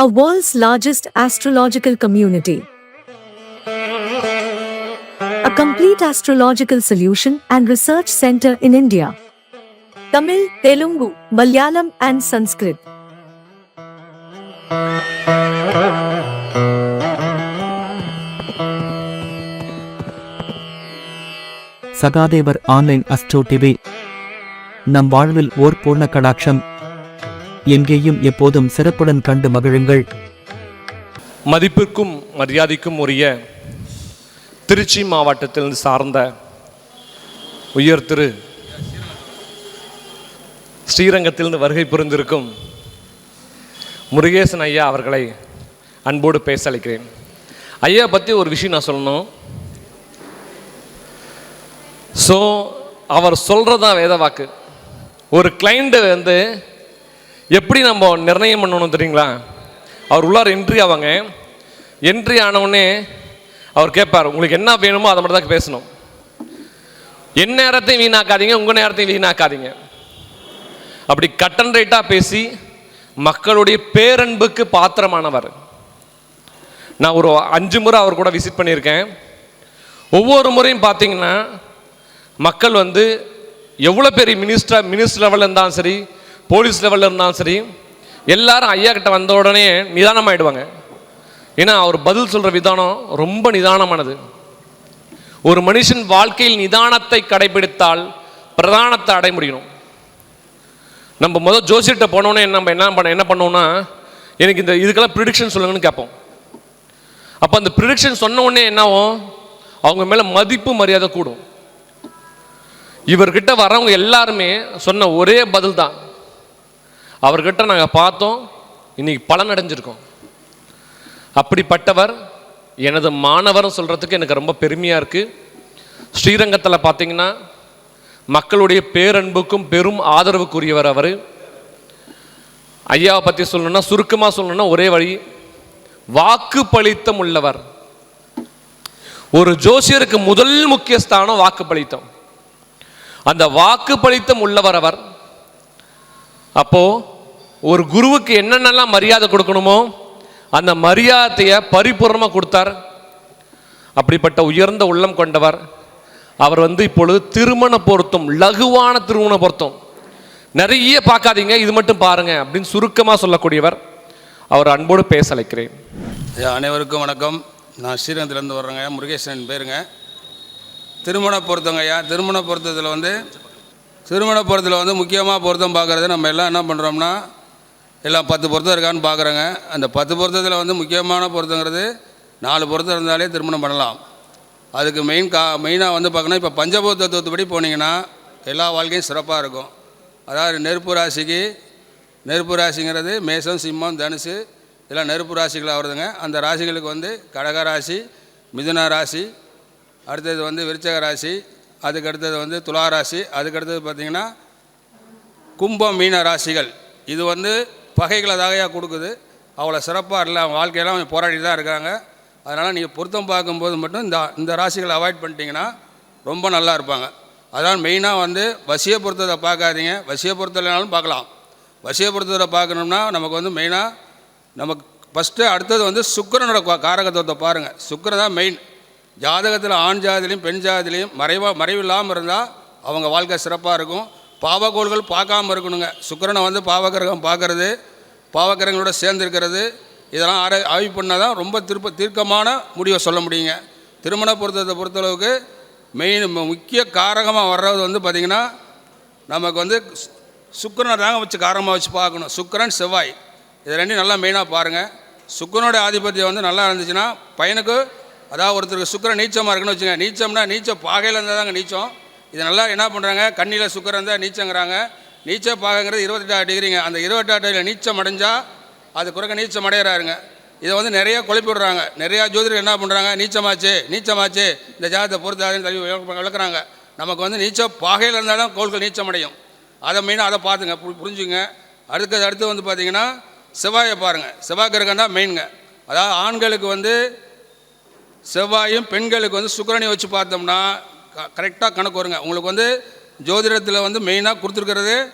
a world's largest astrological community. A complete astrological solution and research center in India. Tamil, Telugu, Malayalam, and Sanskrit. Sahadevar online astro TV நம் வாழ்வில் ஓர் பூர்ண கடாட்சம் எங்கேயும் எப்போதும் சிறப்புடன் கண்டு மகிழுங்கள். மதிப்பிற்கும் மரியாதைக்கும் உரிய திருச்சி மாவட்டத்தில் சார்ந்த உயர் திரு ஸ்ரீரங்கத்திலிருந்து வருகை புரிந்திருக்கும் முருகேசன் ஐயா அவர்களை அன்போடு பேச அழைக்கிறேன் ஐயா பற்றி ஒரு விஷயம் நான் சொல்லணும். ஸோ அவர் சொல்கிறது தான் வேத வாக்கு. ஒரு கிளைண்ட்டு வந்து எப்படி நம்ம நிர்ணயம் பண்ணணும் தெரியுங்களா? அவர் உள்ளார் என்ட்ரி ஆவாங்க. என்ட்ரி ஆனவுடனே அவர் கேட்பார் உங்களுக்கு என்ன வேணுமோ அதை மட்டும் தான் பேசணும். என் நேரத்தையும் வீணாக்காதீங்க உங்கள் நேரத்தையும் வீணாக்காதீங்க. அப்படி கட்டன் ரைட்டாக பேசி மக்களுடைய பேரன்புக்கு பாத்திரமானவர். நான் ஒரு அஞ்சு முறை அவர் கூட விசிட் பண்ணியிருக்கேன். ஒவ்வொரு முறையும் பார்த்தீங்கன்னா மக்கள் வந்து எவ்வளோ பெரிய மினிஸ்டர் மினிஸ்டர் லெவலில் இருந்தாலும் சரி போலீஸ் லெவலில் இருந்தாலும் சரி எல்லாரும் ஐயா கிட்ட வந்த உடனே நிதானமாயிடுவாங்க. ஏன்னா அவர் பதில் சொல்கிற விதானம் ரொம்ப நிதானமானது. ஒரு மனுஷன் வாழ்க்கையில் நிதானத்தை கடைபிடித்தால் பிரதானத்தை அடைய முடியும். நம்ம முதல் ஜோசியிட்ட போனோன்னே நம்ம என்ன பண்ண என்ன பண்ணுவோம்னா எனக்கு இந்த இதுக்கெல்லாம் ப்ரிடிக்ஷன் சொல்லுங்கன்னு கேட்போம். அப்போ அந்த ப்ரிடிக்ஷன் சொன்ன உடனே என்னாகும்? அவங்க மேலே மதிப்பு மரியாதை கூடும். இவர்கிட்ட வரவங்க எல்லாருமே சொன்ன ஒரே பதில் தான் அவர்கிட்ட நாங்கள் பார்த்தோம். இன்னைக்கு பலன் அடைஞ்சிருக்கோம் அப்படிப்பட்டவர் எனது மாணவர்னு சொல்கிறதுக்கு எனக்கு ரொம்ப பெருமையாக இருக்குது ஸ்ரீரங்கத்தில் பார்த்தீங்கன்னா மக்களுடைய பேரன்புக்கும் பெரும் ஆதரவுக்குரியவர் அவர். ஐயாவை பற்றி சொல்லணும்னா சுருக்கமாக சொல்லணும்னா ஒரே வழி வாக்கு பளித்தம் உள்ளவர். ஒரு ஜோசியருக்கு முதல் முக்கிய ஸ்தானம் வாக்கு பளித்தம் அந்த வாக்கு பளித்தம் உள்ளவர் அவர். அப்போது ஒரு குருவுக்கு என்னென்னலாம் மரியாதை கொடுக்கணுமோ அந்த மரியாதையை பரிபூர்ணமாக கொடுத்தார். அப்படிப்பட்ட உயர்ந்த உள்ளம் கொண்டவர். அவர் வந்து இப்பொழுது திருமண பொருத்தம் லகுவான திருமண பொருத்தம். நிறைய பார்க்காதீங்க இது மட்டும் பாருங்க அப்படின்னு சுருக்கமாக சொல்லக்கூடியவர். அவர் அன்போடு பேச அழைக்கிறேன் அனைவருக்கும் வணக்கம். நான் ஸ்ரீரங்கத்துலேருந்து வர்றேங்க முருகேசன் பேருங்க. திருமண பொருத்தங்க ஐயா திருமண பொருத்தத்தில் வந்து திருமண பொருத்தத்தில் வந்து முக்கியமாக பொருத்தம் பார்க்குறது நம்ம எல்லாம் என்ன பண்ணுறோம்னா எல்லாம் பத்து பொருத்தம் இருக்கான்னு பார்க்குறேங்க. அந்த பத்து பொருத்தத்தில் வந்து முக்கியமான பொருத்தங்கிறது நாலு பொருத்தம் இருந்தாலே திருமணம் பண்ணலாம். அதுக்கு மெயின் கா மெயினாக வந்து பார்க்கணும். இப்போ பஞ்சபூத தத்துவத்துப்படி போனீங்கன்னா எல்லா வாழ்க்கையும் சிறப்பாக இருக்கும். அதாவது நெருப்பு ராசிக்கு நெருப்பு ராசிங்கிறது மேசம் சிம்மம் தனுசு இதெல்லாம் நெருப்பு ராசிகளாக வருதுங்க. அந்த ராசிகளுக்கு வந்து கடக ராசி மிதுன ராசி அடுத்தது வந்து விருச்சக ராசி அதுக்கு அடுத்தது வந்து துலா ராசி அதுக்கு அடுத்தது பார்த்திங்கன்னா கும்பம் மீன ராசிகள். இது வந்து பகைகளை தாகையாக கொடுக்குது. அவ்வளோ சிறப்பாக இல்லை. அவங்க வாழ்க்கையெல்லாம் கொஞ்சம் போராடி தான் இருக்காங்க. அதனால் நீங்கள் பொருத்தம் பார்க்கும்போது மட்டும் இந்த இந்த ராசிகளை அவாய்ட் பண்ணிட்டீங்கன்னா ரொம்ப நல்லா இருப்பாங்க. அதான் மெயினாக வந்து வசிய பொருத்தத்தை பார்க்காதீங்க. வசிய பொருத்தலைனாலும் பார்க்கலாம். வசிய பொருத்தத்தை பார்க்கணும்னா நமக்கு வந்து மெயினாக நமக்கு ஃபஸ்ட்டு அடுத்தது வந்து சுக்கரனோட காரகத்துவத்தை பாருங்கள் சுக்கரன் தான் மெயின் ஜாதகத்தில் ஆண் ஜாதிலையும் பெண் ஜாதிலையும் மறைவாக மறைவு இல்லாமல் இருந்தால் அவங்க வாழ்க்கை சிறப்பாக இருக்கும். பாவக்கோள்கள் பார்க்காம இருக்கணுங்க. சுக்கரனை வந்து பாவகிரகம் பார்க்குறது பாவகிரகங்களோட சேர்ந்துருக்கிறது. இதெல்லாம் ஆர ஆய்வு பண்ணால் தான் ரொம்ப திருப்ப தீர்க்கமான முடிவை சொல்ல முடியுங்க. திருமண பொருத்தத்தை பொறுத்தளவுக்கு மெயின் முக்கிய காரகமாக வர்றது வந்து பார்த்திங்கன்னா நமக்கு வந்து சுக்கரனை சுக்கிரனை தாங்க வச்சு காரமாக வச்சு பார்க்கணும். சுக்கிரன் செவ்வாய். இது ரெண்டையும் நல்லா மெயினாக பாருங்கள் சுக்கிரனோட ஆதிபத்தியம் வந்து நல்லா இருந்துச்சுன்னா பையனுக்கு அதாவது ஒருத்தருக்கு சுக்கிரன் நீச்சமாக இருக்குன்னு வச்சுங்க நீச்சம்னா நீச்சம் பாகையில் இருந்தால் தாங்க நீச்சம். இது நல்லா என்ன பண்ணுறாங்க கண்ணியில் சுக்கரன் இருந்தால் நீச்சங்கிறாங்க. நீச்ச பாகங்கிறது இருபத்தெட்டாறு டிகிரிங்க. அந்த இருபத்தெட்டாறு டிகிரி நீச்சம் அடைஞ்சால் அது குறைக்க நீச்சம் அடையிறாருங்க. இதை வந்து நிறைய குழப்பி விடுறாங்க. நிறையா ஜோதிடர் என்ன பண்ணுறாங்க நீச்சமாச்சு நீச்சமாச்சு இந்த ஜாதத்தை பொறுத்தாதுன்னு தள்ளி விளக்குறாங்க. நமக்கு வந்து நீச்ச பாகையில் இருந்தாலும் கோள்கள் நீச்சம் அடையும். அதை மெயினாக அதை பார்த்துங்க புரிஞ்சுங்க. அடுத்தது அடுத்து வந்து பார்த்தீங்கன்னா செவ்வாயை பாருங்கள் செவ்வாய் கிரகம் தான் மெயினுங்க. அதாவது ஆண்களுக்கு வந்து செவ்வாயும் பெண்களுக்கு வந்து சுக்கரனை வச்சு பார்த்தோம்னா கரெக்டாக கணக்கு வருங்க. உங்களுக்கு வந்து ஜோதிடத்தில் வந்து மெயினாக கொடுத்துருக்கிறது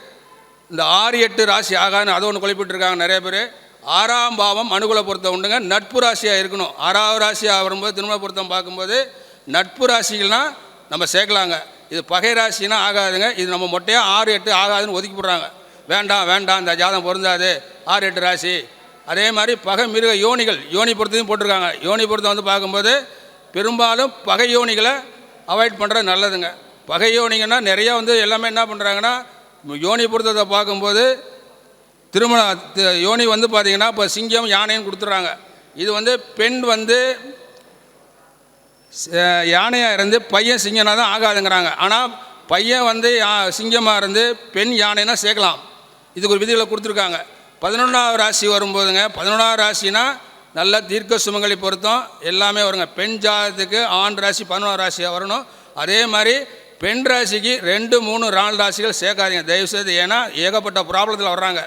இந்த ஆறு எட்டு ராசி ஆகான்னு அதை ஒன்று குழப்பிட்டுருக்காங்க நிறைய பேர். ஆறாம் பாவம் அனுகூல பொருத்தம் உண்டுங்க. நட்பு ராசியாக இருக்கணும். ஆறாவது ராசியாக வரும்போது திருமண பொருத்தம் பார்க்கும்போது நட்பு ராசிகள்னா நம்ம சேர்க்கலாங்க. இது பகை ராசினா ஆகாதுங்க. இது நம்ம மொட்டையாக ஆறு எட்டு ஆகாதுன்னு ஒதுக்கி போடுறாங்க. வேண்டாம் வேண்டாம். இந்த ஜாதகம் பொருந்தாது. ஆறு எட்டு ராசி. அதே மாதிரி பகை மிருக யோனிகள். யோனி பொருத்தையும் போட்டிருக்காங்க. யோனி பொருத்தம் வந்து பார்க்கும்போது பெரும்பாலும் பகை யோனிகளை அவாய்ட் பண்ணுறது நல்லதுங்க. பகை யோனிங்கன்னா நிறையா வந்து எல்லாமே என்ன பண்ணுறாங்கன்னா யோனி பொருத்தத்தை பார்க்கும்போது திருமண யோனி வந்து பார்த்தீங்கன்னா இப்போ சிங்கம் யானைன்னு கொடுத்துட்றாங்க இது வந்து பெண் வந்து யானையாக இருந்து பையன் சிங்கனாக தான் ஆகாதுங்கிறாங்க. ஆனால் பையன் வந்து யா- இருந்து பெண் யானைனா சேர்க்கலாம். இதுக்கு ஒரு விதிகளை கொடுத்துருக்காங்க. பதினொன்றாவது ராசி வரும்போதுங்க பதினொன்றாவது ராசினா நல்ல தீர்க்க சுமங்கலி பொருத்தம். எல்லாமே வருங்க. பெண் ஜாதத்துக்கு ஆண் ராசி பதினொன்றாவது ராசியாக வரணும். அதே மாதிரி பெண் ராசிக்கு ரெண்டு மூணு நாலு ராசிகள் சேர்க்காதீங்க. தயவுசெய்து ஏன்னா ஏகப்பட்ட ப்ராப்ளத்தில் வர்றாங்க.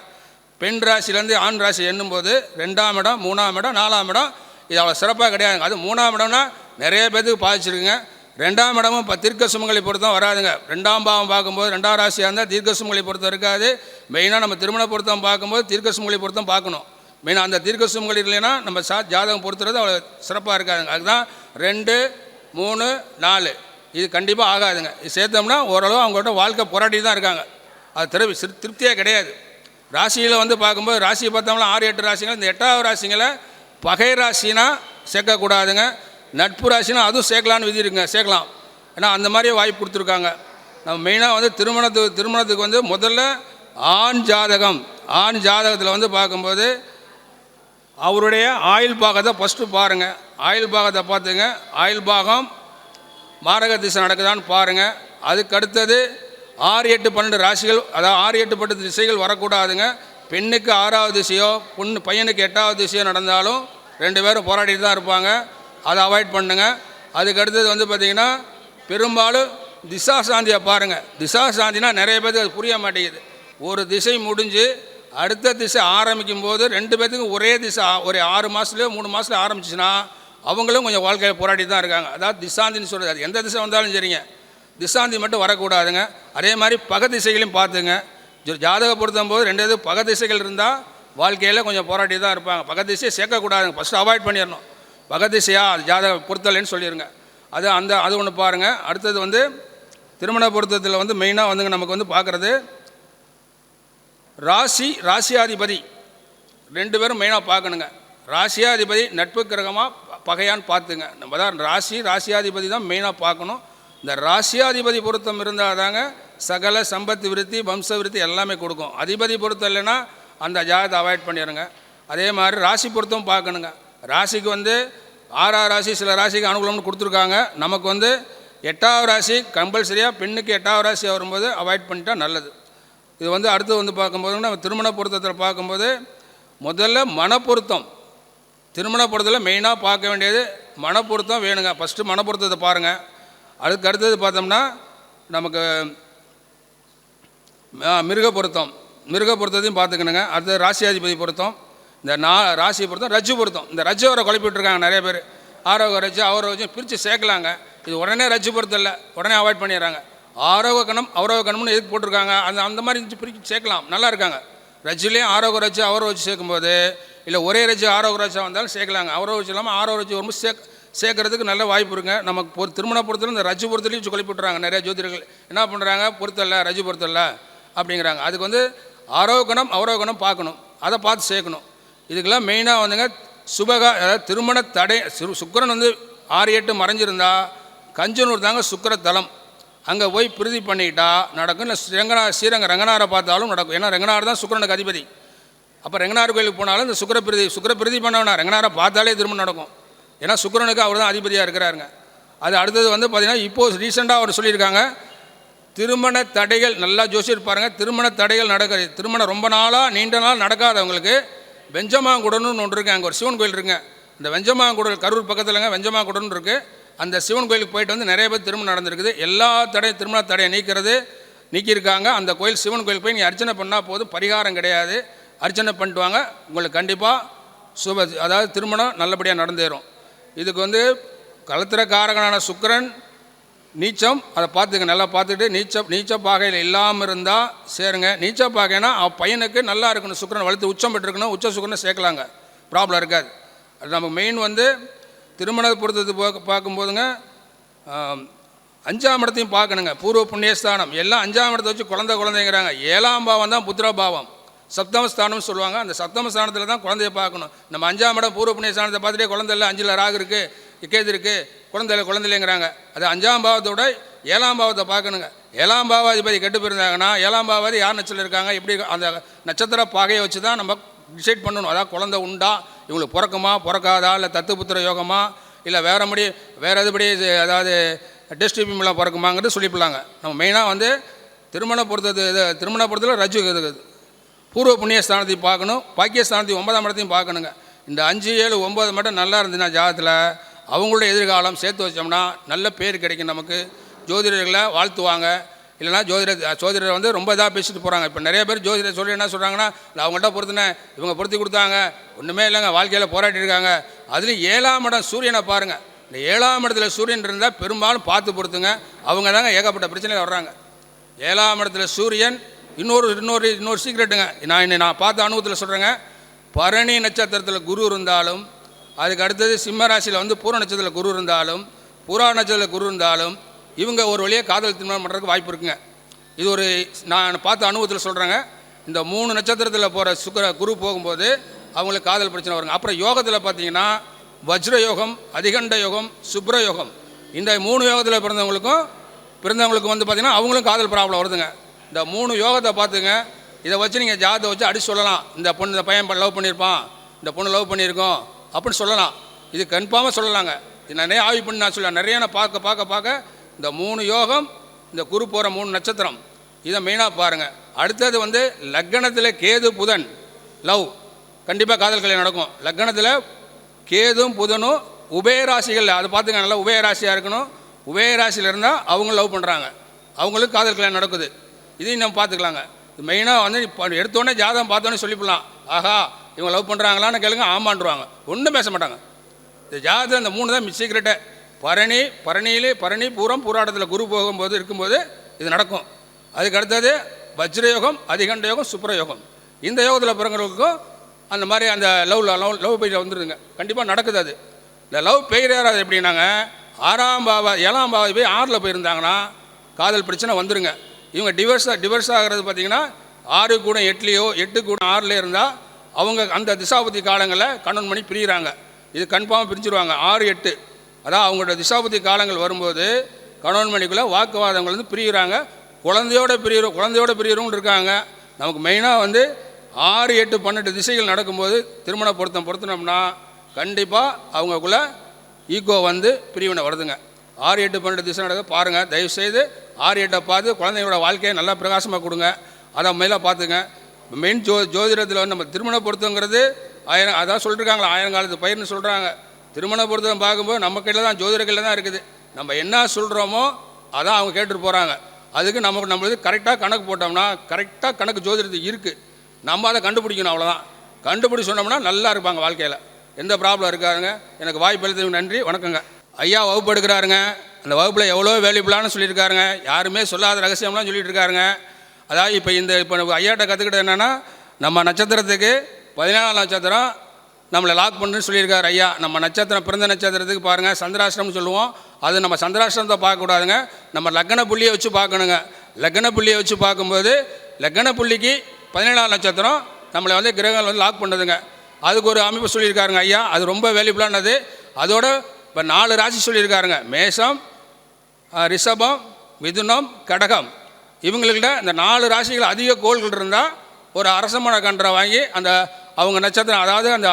பெண் ராசிலேருந்து ஆண் ராசி எண்ணும்போது ரெண்டாம் இடம் மூணாம் இடம் நாலாம் இடம் இது அவ்வளோ சிறப்பாக கிடையாதுங்க. அது மூணாம் இடம்னா நிறைய பேத்துக்கு பாதிச்சிருக்குங்க. ரெண்டாம் இடமும் இப்போ தீர்க்க சுமங்களை பொருத்தம் வராதுங்க. ரெண்டாம் பாவம் பார்க்கும்போது ரெண்டாம் ராசியாக இருந்தால் தீர்க்க சுமங்களை பொருத்தம் இருக்காது. மெயினாக நம்ம திருமண பொருத்தம் பார்க்கும்போது தீர்க்க சுமங்களை பொருத்தம் பார்க்கணும். மெயினாக அந்த தீர்க்க சுமங்கள் இல்லைன்னா நம்ம சா ஜாதகம் பொறுத்துறது அவ்வளோ சிறப்பாக இருக்காதுங்க. அதுதான் ரெண்டு மூணு நாலு. இது கண்டிப்பாக ஆகாதுங்க. இது சேர்த்தோம்னா ஓரளவு அவங்கள்ட்ட வாழ்க்கை போராட்டி தான் இருக்காங்க. அது திருப்பி சிறு திருப்தியே கிடையாது. ராசியில் வந்து பார்க்கும்போது ராசியை பார்த்தோம்னா ஆறு எட்டு ராசிகள் இந்த எட்டாவது ராசிங்களை பகை ராசினா சேர்க்கக்கூடாதுங்க. நட்பு ராசினா அதுவும் சேர்க்கலான்னு விதி இருக்குங்க. சேர்க்கலாம். ஏன்னா அந்த மாதிரியே வாய்ப்பு கொடுத்துருக்காங்க. நம்ம மெயினாக வந்து திருமணத்துக்கு திருமணத்துக்கு வந்து முதல்ல ஆண் ஜாதகம். ஆண் ஜாதகத்தில் வந்து பார்க்கும்போது அவருடைய ஆயுள் பாகத்தை ஃபஸ்ட்டு பாருங்கள் ஆயுள் பாகத்தை பார்த்துங்க. ஆயுள் பாகம் மாரக திசை நடக்குதான்னு பாருங்கள் அதுக்கு அடுத்தது ஆறு எட்டு பன்னெண்டு ராசிகள் அதாவது ஆறு எட்டு பன்னெண்டு திசைகள் வரக்கூடாதுங்க. பெண்ணுக்கு ஆறாவது திசையோ பொண்ணு பையனுக்கு எட்டாவது திசையோ நடந்தாலும் ரெண்டு பேரும் போராடிட்டு தான் இருப்பாங்க. அதை அவாய்ட் பண்ணுங்க. அதுக்கு அடுத்தது வந்து பார்த்திங்கன்னா பெரும்பாலும் திசா சாந்தியை பாருங்கள் திசா சாந்தினா நிறைய பேருக்கு அது புரிய மாட்டேங்குது. ஒரு திசை முடிஞ்சு அடுத்த திசை ஆரம்பிக்கும் போது ரெண்டு பேர்த்துக்கும் ஒரே திசை ஒரு ஆறு மாதத்துலேயோ மூணு மாதத்துல ஆரம்பிச்சுன்னா அவங்களும் கொஞ்சம் வாழ்க்கையில் போராடி தான் இருக்காங்க. அதாவது திசாந்தின்னு சொல்கிறது எந்த திசை வந்தாலும் சரிங்க. திசாந்தி மட்டும் வரக்கூடாதுங்க. அதே மாதிரி பக திசைகளையும் பார்த்துங்க. ஜாதக பொருத்தும் போது ரெண்டு இது பக திசைகள் இருந்தால் வாழ்க்கையில் கொஞ்சம் போராட்டி தான் இருப்பாங்க. பக திசையை சேர்க்கக்கூடாதுங்க. ஃபஸ்ட்டு அவாய்ட் பண்ணிடணும் பக திசையா? அது ஜாதக பொருத்தலைன்னு சொல்லிடுங்க அது அந்த அது ஒன்று பாருங்கள் அடுத்தது வந்து திருமண பொருத்தத்தில் வந்து மெயினாக வந்துங்க நமக்கு வந்து பார்க்குறது ராசி ராசியாதிபதி. ரெண்டு பேரும் மெயினாக பார்க்கணுங்க. ராசியாதிபதி நட்பு கிரகமாக பகையான்னு பார்த்துங்க. நம்ம தான் ராசி ராசியாதிபதி தான் மெயினாக பார்க்கணும். இந்த ராசியாதிபதி பொருத்தம் இருந்தால் தாங்க சகல சம்பத்து விருத்தி வம்ச விருத்தி எல்லாமே கொடுக்கும். அதிபதி பொருத்தம் இல்லைன்னா அந்த ஜாதகத்தை அவாய்ட் பண்ணிடுங்க. அதே மாதிரி ராசி பொருத்தம் பார்க்கணுங்க. ராசிக்கு வந்து ஆறாவது ராசி சில ராசிக்கு அனுகூலம்னு கொடுத்துருக்காங்க. நமக்கு வந்து எட்டாவது ராசி கம்பல்சரியாக பெண்ணுக்கு எட்டாவது ராசி வரும்போது அவாய்ட் பண்ணிட்டா நல்லது. இது வந்து அடுத்து வந்து பார்க்கும்போது நம்ம திருமண பொருத்தத்தில் பார்க்கும்போது முதல்ல மனப்பொருத்தம். திருமண பொருத்தத்தில் மெயினாக பார்க்க வேண்டியது மனப்பொருத்தம் வேணுங்க. ஃபஸ்ட்டு மனப்பொருத்தத்தை பாருங்கள் அதுக்கு அடுத்தது பார்த்தோம்னா நமக்கு மிருக பொருத்தம் மிருக பொருத்தத்தையும் பார்த்துக்கணுங்க. அடுத்தது ராசியாதிபதி பொருத்தம். இந்த நா ராசி பொருத்தம் ரஜ்ஜு பொருத்தம். இந்த ரஜ்ஜு அவரை குழப்பிட்டுருக்காங்க நிறைய பேர். ஆரோக ரஜ்ஜு அவரோக பிரித்து சேர்க்கலாங்க. இது உடனே ரஜ்ஜு பொருத்தம் இல்லை. உடனே அவாய்ட் பண்ணிடுறாங்க. ஆரோக கணம் அவரோக கணம்னு எதுக்கு போட்டிருக்காங்க? அந்த அந்த மாதிரி இருந்துச்சு பிரித்து சேர்க்கலாம். நல்லா இருக்காங்க. ரஜ்ஜுலேயும் ஆரோக ரஜ்ஜு அவரோ வச்சு சேர்க்கும்போது இல்லை ஒரே ரஜ்ஜு ஆரோக ரஜ்ஜா வந்தாலும் சேர்க்கலாங்க. அவரோ வச்சு இல்லாமல் ஆரோ ரஜ்ஜு வரும்போது சேர்க் சேர்க்கறதுக்கு நல்ல வாய்ப்பு இருக்குங்க. நமக்கு பொறு திருமண பொறுத்தல இந்த ரஜ்ஜு பொறுத்தலையும் வச்சு குழப்பி நிறைய ஜோதிடர்கள் என்ன பண்ணுறாங்க பொருத்தல்ல ரஜ்ஜு பொருத்தல்ல அப்படிங்கிறாங்க. அதுக்கு வந்து ஆரோகணம் அவரோகணம் பார்க்கணும். அதை பார்த்து சேர்க்கணும். இதுக்கெல்லாம் மெயினாக வந்துங்க சுபகா அதாவது திருமண தடை சு- சுக்கிரன் வந்து ஆறு எட்டு மறைஞ்சிருந்தா கஞ்சனூர் தாங்க சுக்கர தலம் அங்கே போய் பிரீதி பண்ணிக்கிட்டா நடக்கும் இல்லை ரங்கநா ஸ்ரீரங்க ரங்கனாரை பார்த்தாலும் நடக்கும். ஏன்னா ரங்கனார் தான் சுக்கரனுக்கு அதிபதி. அப்போ ரங்கனார் கோயிலுக்கு போனாலும் இந்த சுக்கரப்பிரதி சுக்கரப்பிரதி பண்ணவனா? ரங்கனாரை பார்த்தாலே திருமணம் நடக்கும். ஏன்னா சுக்கிரனுக்கு அவர் தான் அதிபதியாக இருக்கிறாருங்க. அது அடுத்தது வந்து பார்த்திங்கன்னா இப்போது ரீசெண்டாக அவர் சொல்லியிருக்காங்க திருமண தடைகள் நல்லா ஜோசியர் பாருங்க திருமண தடைகள் நடக்க திருமணம் ரொம்ப நாளாக நீண்ட நாள் நடக்காதவங்களுக்கு வெஞ்சமாங்குடன்னு ஒன்று இருக்கு. அங்கே ஒரு சிவன் கோயில் இருக்குங்க இந்த வெஞ்சமாங்குடல் கரூர் பக்கத்தில்ங்க வெஞ்சமாங்குடன்னு இருக்குது அந்த சிவன் கோயிலுக்கு போயிட்டு வந்து நிறைய பேர் திருமணம் நடந்திருக்குது. எல்லா தடையும் திருமண தடையை நீக்கிறது நீக்கியிருக்காங்க. அந்த கோயில் சிவன் கோயிலுக்கு போய் நீங்கள் அர்ச்சனை பண்ணால் போதும் பரிகாரம் கிடையாது. அர்ச்சனை பண்ணிட்டு வாங்க உங்களுக்கு கண்டிப்பாக சுப அதாவது திருமணம் நல்லபடியாக நடந்தேறும். இதுக்கு வந்து கலத்திர காரகனான சுக்கிரன் நீச்சம் அதை பார்த்துக்க நல்லா பார்த்துட்டு நீச்ச நீச்ச பாகையில் இல்லாமல் இருந்தால் சேருங்க. நீச்ச பாகைனா அவன் பையனுக்கு நல்லா இருக்கணும். சுக்கரன் வளர்த்து உச்சம் பெற்றுருக்கணும். உச்ச சுக்கரனை சேர்க்கலாங்க. ப்ராப்ளம் இருக்காது. அது நம்ம மெயின் வந்து திருமண பொறுத்தது பார்க்க பார்க்கும்போதுங்க அஞ்சாம் இடத்தையும் பார்க்கணுங்க. பூர்வ புண்ணியஸ்தானம். எல்லாம் அஞ்சாம் இடத்தை வச்சு குழந்தை குழந்தைங்கிறாங்க. ஏழாம் பாவம் தான் புத்திர பாவம். சப்தம ஸ்தானம்னு சொல்லுவாங்க. அந்த சப்தமஸ்தானத்தில் தான் குழந்தைய பார்க்கணும். நம்ம அஞ்சாம் இடம் பூர்வ புண்ணிய ஸ்தானத்தை பார்த்துட்டே குழந்தை இல்லை அஞ்சில் ராகு இருக்குது கேது இருக்குது குழந்தையில குழந்தைலங்கிறாங்க அது அஞ்சாம் பாவத்தோட ஏழாம் பாவத்தை பார்க்கணுங்க. ஏழாம் பாவாதிபதி கெட்டு போயிருந்தாங்கன்னா ஏழாம் பாவாதி யார் நட்சத்திரம் இருக்காங்க? எப்படி அந்த நட்சத்திர பாகையை வச்சு தான் நம்ம டிசைட் பண்ணணும். அதாவது குழந்தை உண்டா? இவங்களுக்கு பிறக்குமா பிறக்காதா இல்லை தத்து புத்திர யோகமா இல்லை வேறு முடி வேறு எதுபடி இது அதாவது டிஸ்ட்ரிபியூமெலாம் பிறக்குமாங்கிறது சொல்லிப்பிடலாங்க நம்ம மெயினாக வந்து திருமண பொறுத்தது இது திருமண பொறுத்தல ரஜு இருக்குது பூர்வ புண்ணிய ஸ்தானத்தையும் பார்க்கணும் பாக்கியஸ்தானத்தையும் ஒன்பதாம் இடத்தையும் பார்க்கணுங்க. இந்த அஞ்சு ஏழு ஒம்பது மட்டும் நல்லா இருந்துச்சுன்னா ஜாதத்தில் அவங்களோட எதிர்காலம் சேர்த்து வச்சோம்னா நல்ல பேர் கிடைக்கும் நமக்கு. ஜோதிடர்களை வாழ்த்துவாங்க. இல்லைனா ஜோதிடர் ஜோதிடர் வந்து ரொம்ப இதாக பேசிட்டு போகிறாங்க இப்போ நிறைய பேர் ஜோதிடர் சொல்லி என்ன சொல்கிறாங்கன்னா நான் அவங்கள்ட்ட பொறுத்தினேன் இவங்க பொருத்தி கொடுத்தாங்க ஒன்றுமே இல்லைங்க வாழ்க்கையில் போராட்டி இருக்காங்க. அதுலேயும் ஏழாம் இடம் சூரியனை பாருங்கள் இந்த ஏழாம் இடத்துல சூரியன் இருந்தால் பெரும்பாலும் பார்த்து பொறுத்துங்க அவங்க தாங்க ஏகப்பட்ட பிரச்சனையில் வர்றாங்க. ஏழாம் இடத்துல சூரியன் இன்னொரு இன்னொரு இன்னொரு சீக்ரெட்டுங்க நான் இன்னை நான் பார்த்த அனுபவத்தில் சொல்கிறேங்க பரணி நட்சத்திரத்தில் குரு இருந்தாலும் அதுக்கு அடுத்தது சிம்ம ராசியில் வந்து பூர நட்சத்திரத்தில் குரு இருந்தாலும் பூரா நட்சத்திரத்தில் குரு இருந்தாலும் இவங்க ஒரு வழியாக காதல் திருமணம் பண்ணுறதுக்கு வாய்ப்பு இருக்குங்க. இது ஒரு நான் பார்த்த அனுபவத்தில் சொல்கிறேங்க இந்த மூணு நட்சத்திரத்தில் போகிற சுக்கர குரு போகும்போது அவங்களுக்கு காதல் பிரச்சனை வருங்க. அப்புறம் யோகத்தில் பார்த்தீங்கன்னா வஜ்ர யோகம் அதிகண்ட யோகம் சுப்ர யோகம். இந்த மூணு யோகத்தில் பிறந்தவங்களுக்கும் பிறந்தவங்களுக்கு வந்து பார்த்தீங்கன்னா அவங்களும் காதல் ப்ராப்ளம் வருதுங்க. இந்த மூணு யோகத்தை பார்த்துங்க. இதை வச்சு நீங்கள் ஜாதத்தை வச்சு அடிச்சு சொல்லலாம். இந்த பொண்ணு இந்த பையன் லவ் பண்ணியிருப்பான். இந்த பொண்ணு லவ் பண்ணியிருக்கோம். அப்படின்னு சொல்லலாம். இது கன்ஃபார்மாக சொல்லலாங்க. இது நிறைய ஆய்வு பண்ணி நான் சொல்ல நிறைய நான் பார்க்க பார்க்க பார்க்க இந்த மூணு யோகம் இந்த குரு போகிற மூணு நட்சத்திரம். இதை மெயினாக பாருங்கள் அடுத்தது வந்து லக்கணத்தில் கேது புதன். லவ். கண்டிப்பாக காதல் கல்யாணம் நடக்கும். லக்கணத்தில் கேதும் புதனும் உபயராசிகள் அதை பார்த்துங்க நல்லா உபயராசியாக இருக்கணும். உபயராசியில் இருந்தால் அவங்க லவ் பண்ணுறாங்க அவங்களுக்கு காதல் கல்யாணம் நடக்குது. இதையும் நம்ம பார்த்துக்கலாங்க. இது மெயினாக வந்து இப்போ எடுத்தோடனே ஜாதகம் பார்த்தோன்னே சொல்லிப்படலாம். ஆஹா இவங்க லவ் பண்ணுறாங்களான்னு கேளுங்க ஆமான்றுவாங்க. ஒன்றும் பேச மாட்டாங்க. இந்த ஜாதகம் இந்த மூணு தான் சீக்கிரட்டை பரணி பரணியிலே பரணி பூரம் பூராடத்தில் குரு போகும்போது இருக்கும்போது இது நடக்கும். அதுக்கு அடுத்தது வஜ்ரயோகம் அதிகண்ட யோகம் சுப்ரயோகம் இந்த யோகத்தில் பிறங்குறவங்களுக்கும் அந்த மாதிரி அந்த லவ் லவ் லவ் பெய்ய வந்துடுதுங்க கண்டிப்பாக நடக்குது அது. இந்த லவ் பெயர் அது எப்படின்னாங்க ஆறாம் பாவா ஏழாம் பாவ போய் ஆறில் போயிருந்தாங்கன்னா காதல் பிரச்சனை வந்துருங்க. இவங்க டிவர்ஸ் டிவர்ஸ் ஆகிறது பார்த்தீங்கன்னா ஆறு கூட எட்டுலேயோ எட்டு கூட ஆறில் இருந்தால் அவங்க அந்த திசாபதி காலங்களில் கண்ணன் பண்ணி பிரிகிறாங்க இது கன்ஃபார்மாக பிரிஞ்சிருவாங்க. ஆறு எட்டு. அதான் அவங்களோட திசாபதி காலங்கள் வரும்போது கணவன் மணிக்குள்ளே வாக்குவாதங்கள் வந்து பிரிகிறாங்க. குழந்தையோட பிரியிற குழந்தையோட பிரியிறவங்க இருக்காங்க. நமக்கு மெயினாக வந்து ஆறு எட்டு பன்னெண்டு திசைகள் நடக்கும்போது திருமண பொருத்தம் பொருத்தினோம்னா கண்டிப்பாக அவங்களுக்குள்ளே ஈகோ வந்து பிரிவினை வருதுங்க. ஆறு எட்டு பன்னெண்டு திசை நடக்க பாருங்கள் தயவுசெய்து ஆறு எட்டை பார்த்து குழந்தைங்களோட வாழ்க்கையை நல்லா பிரகாசமாக கொடுங்க. அதை மேலே பார்த்துங்க. மெயின் ஜோ ஜோதிடத்தில் வந்து நம்ம திருமண பொருத்தங்கிறது ஆயிரம் அதான் சொல்லிருக்காங்களா ஆயிரம் காலத்து பயிர்னு சொல்கிறாங்க திருமண பொருத்தம் பார்க்கும்போது நம்ம கையில் தான் ஜோதிட கையில் தான் இருக்குது. நம்ம என்ன சொல்கிறோமோ அதான் அவங்க கேட்டுட்டு போகிறாங்க அதுக்கு நமக்கு நம்மளுக்கு கரெக்டாக கணக்கு போட்டோம்னா கரெக்டாக கணக்கு ஜோதிடத்து இருக்குது நம்ம அதை கண்டுபிடிக்கணும் அவ்வளோதான் கண்டுபிடி சொன்னோம்னா நல்லா இருப்பாங்க வாழ்க்கையில். எந்த ப்ராப்ளம் இருக்காருங்க எனக்கு வாய்ப்பு அளித்ததுக்கு நன்றி வணக்கங்க. ஐயா வகுப்பு எடுக்கிறாருங்க. அந்த வகுப்பில் எவ்வளோ வேல்யூபிளானு சொல்லியிருக்காருங்க. யாருமே சொல்லாத ரகசியம்லாம் சொல்லிட்டு இருக்காருங்க அதாவது இப்போ இந்த இப்போ நம்ம ஐயாட்ட கற்றுக்கிட்டது என்னென்னா நம்ம நட்சத்திரத்துக்கு பதினேழாம் நட்சத்திரம் நம்மளை லாக் பண்ணுன்னு சொல்லியிருக்காரு ஐயா. நம்ம நட்சத்திரம் பிறந்த நட்சத்திரத்துக்கு பாருங்கள் சந்திராஷ்டிரம்னு சொல்லுவோம். அது நம்ம சந்திராஷ்டிரத்தை பார்க்கக்கூடாதுங்க. நம்ம லக்ன புள்ளியை வச்சு பார்க்கணுங்க. லக்ன புள்ளியை வச்சு பார்க்கும்போது லக்ன புள்ளிக்கு பதினேழாம் நட்சத்திரம் நம்மளை வந்து கிரகங்கள் வந்து லாக் பண்ணுதுங்க. அதுக்கு ஒரு அமைப்பு சொல்லியிருக்காருங்க ஐயா. அது ரொம்ப வேல்யூபிளானது அதோட இப்போ நாலு ராசி சொல்லியிருக்காருங்க. மேஷம் ரிஷபம் மிதுனம் கடகம். இவங்கள்கிட்ட இந்த நாலு ராசிகள் அதிக கோள்கள் இருந்தால் ஒரு அரசமான கன்றை வாங்கி அந்த அவங்க நட்சத்திரம் அதாவது அந்த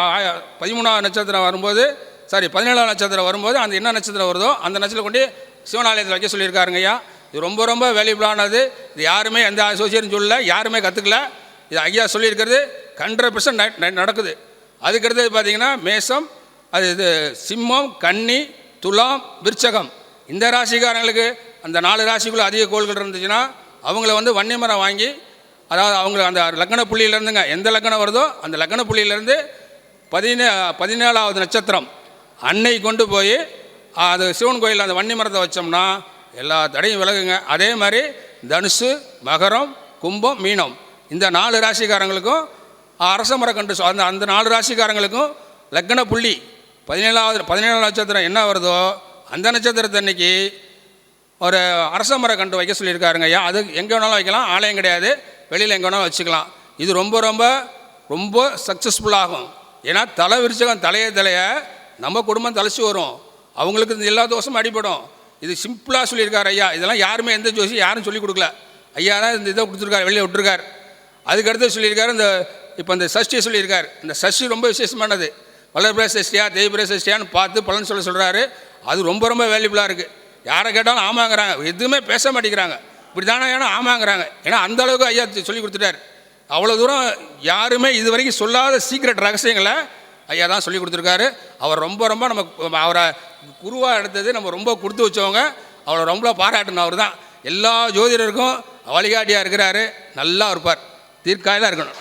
பதிமூணாவது நட்சத்திரம் வரும்போது சாரி பதினேழாம் நட்சத்திரம் வரும்போது அந்த என்ன நட்சத்திரம் வருதோ அந்த நட்சத்திரம் கொண்டு சிவனாலயத்தில் வைக்க சொல்லியிருக்காருங்க ஐயா. இது ரொம்ப ரொம்ப வேல்யூபிளானது. இது யாருமே எந்த அசோசியேஷன் சொல்லல யாருமே கற்றுக்கல இது ஐயா சொல்லியிருக்கிறது ஹண்ட்ரட் பர்சன்ட் நடக்குது. அதுக்கடுத்தது பார்த்தீங்கன்னா மேஷம் அது இது சிம்மம் கன்னி துலாம் விருச்சகம். இந்த ராசிக்காரங்களுக்கு அந்த நாலு ராசிக்குள்ளே அதிக கோள்கள் இருந்துச்சுன்னா அவங்கள வந்து வன்னிமரம் வாங்கி அதாவது அவங்க அந்த லக்கண புள்ளியிலேருந்துங்க எந்த லக்கணம் வருதோ அந்த லக்கண புள்ளியிலேருந்து பதினே பதினேழாவது நட்சத்திரம் அன்னை கொண்டு போய் அது சிவன் கோயிலில் அந்த வன்னி மரத்தை வச்சோம்னா எல்லா தடையும் விலகுங்க. அதே மாதிரி தனுசு மகரம் கும்பம் மீனம். இந்த நாலு ராசிக்காரங்களுக்கும் அரச மரக்கன்று சொ- அந்த அந்த நாலு ராசிக்காரங்களுக்கும் லக்ன புள்ளி பதினேழாவது பதினேழாவது நட்சத்திரம் என்ன வருதோ அந்த நட்சத்திரத்தை அன்னைக்கு ஒரு அரச மரம் கண்டு வைக்க சொல்லியிருக்காருங்க ஐயா. அது எங்கே வேணாலும் வைக்கலாம் ஆலயம் கிடையாது. வெளியில் எங்கே வேணாலும் வச்சுக்கலாம். இது ரொம்ப ரொம்ப ரொம்ப சக்ஸஸ்ஃபுல்லாகும் ஏன்னா தலை விரிச்சகம் தலைய தலைய நம்ம குடும்பம் தலைச்சி வரும். அவங்களுக்கு இந்த எல்லா தோஷமும் அடிபடும். இது சிம்பிளாக சொல்லியிருக்காரு ஐயா. இதெல்லாம் யாருமே எந்த ஜோசி யாரும் சொல்லிக் கொடுக்கல. ஐயா தான் இந்த இதை கொடுத்துருக்காரு வெளியே விட்டுருக்கார். அதுக்கடுத்து சொல்லியிருக்காரு இந்த இப்போ இந்த சஷ்டியை சொல்லியிருக்காரு. இந்த சஷ்டி ரொம்ப விசேஷமானது. வளர்பிர சஷ்டியா தேய்பிர சஷ்டியான்னு பார்த்து பலன் சொல்ல சொல்கிறாரு அது ரொம்ப ரொம்ப வேல்யூபுளாக இருக்குது யாரை கேட்டாலும் ஆமாங்கிறாங்க. எதுவுமே பேச மாட்டேங்கிறாங்க. இப்படி தானே ஏன்னா ஆமாங்கிறாங்க. ஏன்னா அந்த அளவுக்கு ஐயா சொல்லி கொடுத்துட்டாரு. அவ்வளோ தூரம் யாருமே இது வரைக்கும் சொல்லாத சீக்ரெட் ரகசியங்களை ஐயா தான் சொல்லி கொடுத்துருக்காரு. அவர் ரொம்ப ரொம்ப நம்ம அவரை குருவாக எடுத்தது நம்ம ரொம்ப கொடுத்து வச்சவங்க. அவரை ரொம்ப பாராட்டணும் அவர் தான். எல்லா ஜோதிடருக்கும் வழிகாட்டியாக இருக்கிறாரு. நல்லா இருப்பார். தீர்க்காயலாக இருக்கணும்.